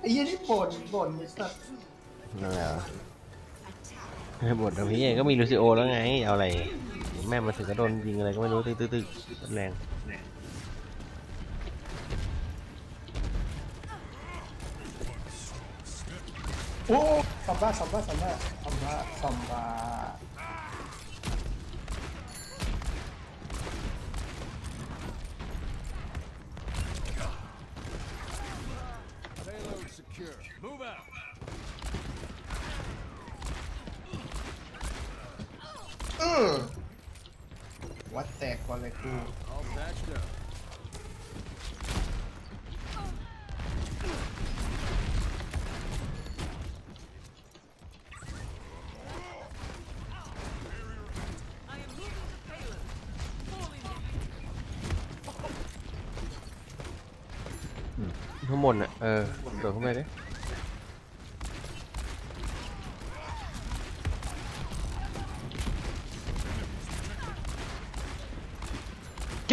ไอ้ยี่นี่บ่นบ่นไอ้สัสนั่นแหละให้บทตรงนี้ก็มีลูซิโอแล้วไง เอาอะไรเดี๋ยวแม่มาถึงก็โดนยิงอะไรก็ไม่รู้ตึ๊กตึ๊กตึ๊กแรง โอ้ซัมบ้าซัมบ้าซัมบ้าซัมบ้าซัมบ้า อืมวัดแตกก่อนเลยกูข้างบนอะ เออโดดเข้าไปดิ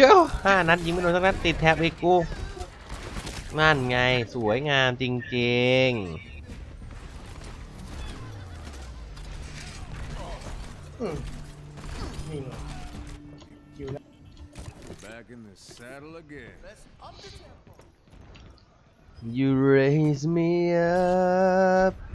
เจ้าห้านัดยิงไม่โดนสักนัดติดแท็บอีกกูนั่นไงสวยงามจริงอืมนี่ไงคิวแล้ว Back in the saddle again. ๆ You raise me up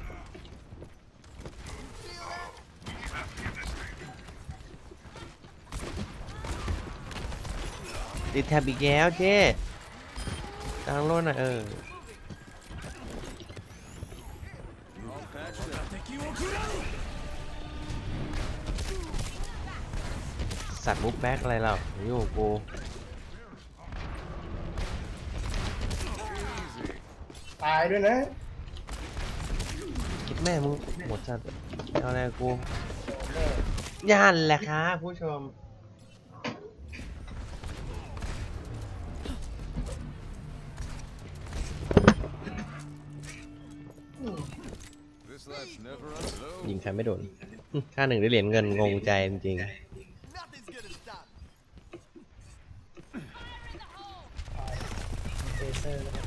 ติดแท็บอีกแล้วเจ๊กลางโลดน่ะเออ All patched up. สัตว์มุกแบ็กอะไรเราอยู่กับกูตายด้วยนะคิดแม่มึงหมดจัดเอาอะไรกับกูย่านแหละครับผู้ชม ยิงใครไม่โดนค่าหนึ่งได้เหรียญเงินงงใจจริงเซเซอร์แล้ว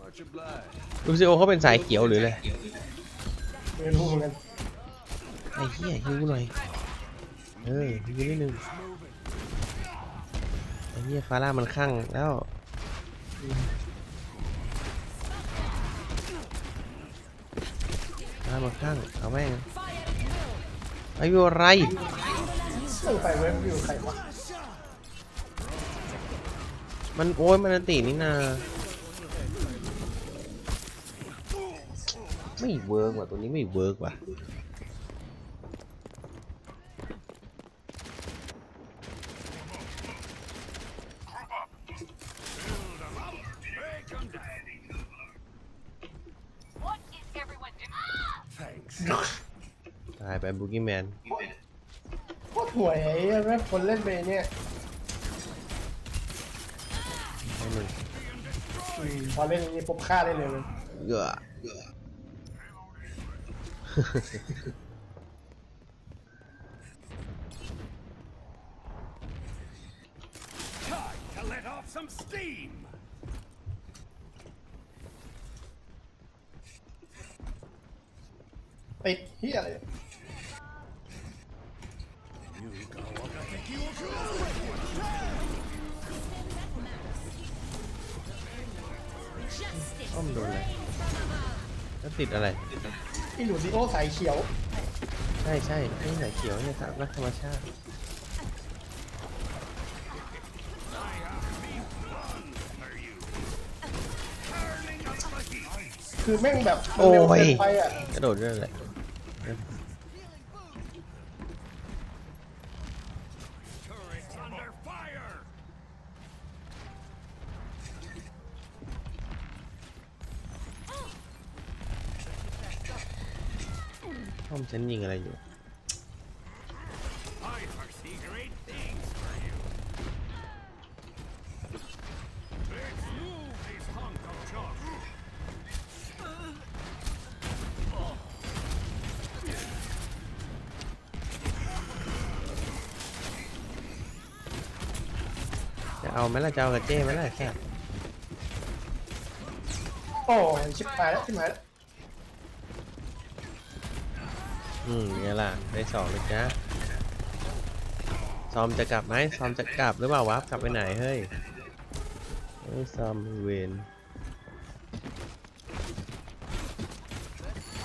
Much obliged. ๆลูซิโอเขาเป็นสายเขียวหรืออะไรไม่รู้เหมือนกันไอ้เหี้ยฮิวหน่อย เออฮิวนิดนึงไอ้เหี้ยฟาร่ามันข้างแล้ว ฟาร่ามันข้าง เอาแม่งไอ้ยูอะไรเรื่องไปเว็บวิวใครวะมันโอ้ยมันอันตินี่นาไม่เวิร์กว่ะตัวนี้ไม่เวิร์กว่ะ ไปบุกี้แมนโคตรห่วยไอ้เหี้ยแม่งคนเล่นไปเนี่ยให้มึงอืมพอเล่นอย่างนี้ปุ๊บฆ่าได้เลยเลยเยอะ Time to let off some steam. ติดเฮียอะไร อ้อมโดนอะไรแล้วติดอะไรไอ้หนูดิโอสายเขียว ใช่ใช่ไม่ใส่เขียวเนี่ยครับรักธรรมชาติ คือแม่งแบบโอ้เร็วเกิยนไปอะกระโดดด้วยแหละ Turret's อ้อมฉันยิงอะไรอยู่จะเอาไหมล่ะจะเอากับเจ้ไหมล่ะแค่โอ้ยชิบหายแล้วชิบหายแล้ว อืมไงล่ะ ได้สองเลยจ้าซอมจะกลับไหมซอมจะกลับหรือเปล่าวะกลับไปไหนเฮ้ยเฮ้ซอมเวน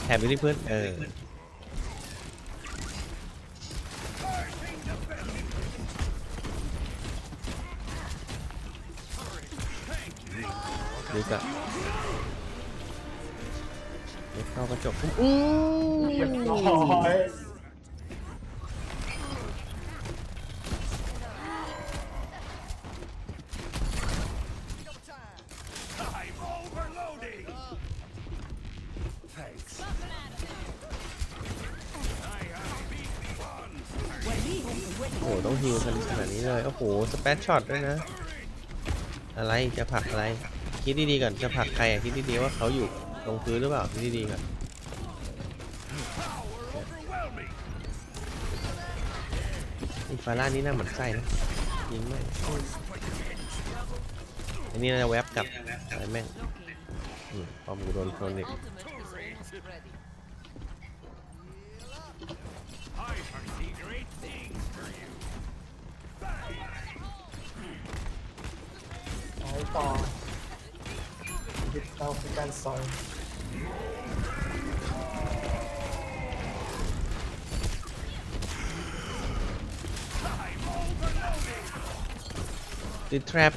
แถบอยู่ที่เพื่อนเออดูกะเดี๋ยวเข้ากระจกอู้ เรียบร้อยโอ้โหต้องฮิวกันขนาดนี้เลย โอ้โห สเปซช็อตด้วยนะ อะไรจะผลักอะไร คิดดีๆก่อนจะผลักใครอะคิดดีๆว่าเขาอยู่ตรงพื้นหรือเปล่า คิดดีๆก่อน อีฟาร่านี่น่าหมันไส้นะยิงไม่งอันนี้น่าจะแวบกับอะไรแม่งอืมปอมกูโดนโซนิก I foresee great things for you. ไปต่อยึดเอาคือการสอย ติดแทรป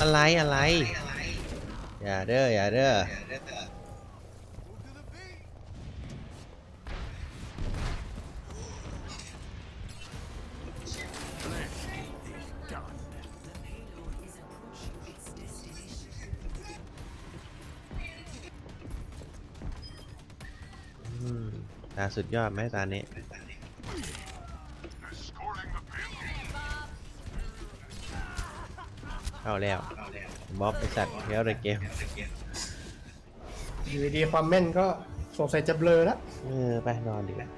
อะไรอะไร อย่าเด้ออย่าเด้อตาสุดยอดไหมตาเนี้ เข้าแล้วบ๊อบไอสัตว์เที่ยวในเกมอยู่ดีๆความแม่นก็สงสัยจะเบลอแล้ว เออไปนอนดีกว่า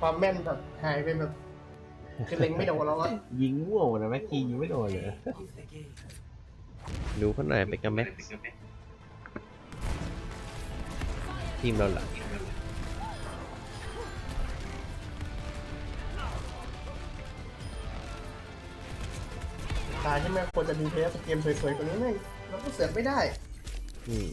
ความแม่นแบบหายไปแบบคือเล็งไม่โดนแล้วอะยิงมั่วหมดนะแม็กกี้ยิงไม่โดนเลยดูเขาหน่อยไปกับแม็กทีมเราล่ะตา ใช่ไหมควรจะมีเพลย์เกมสวยๆกว่านี้ไหมเราก็เสือกไม่ได้อืม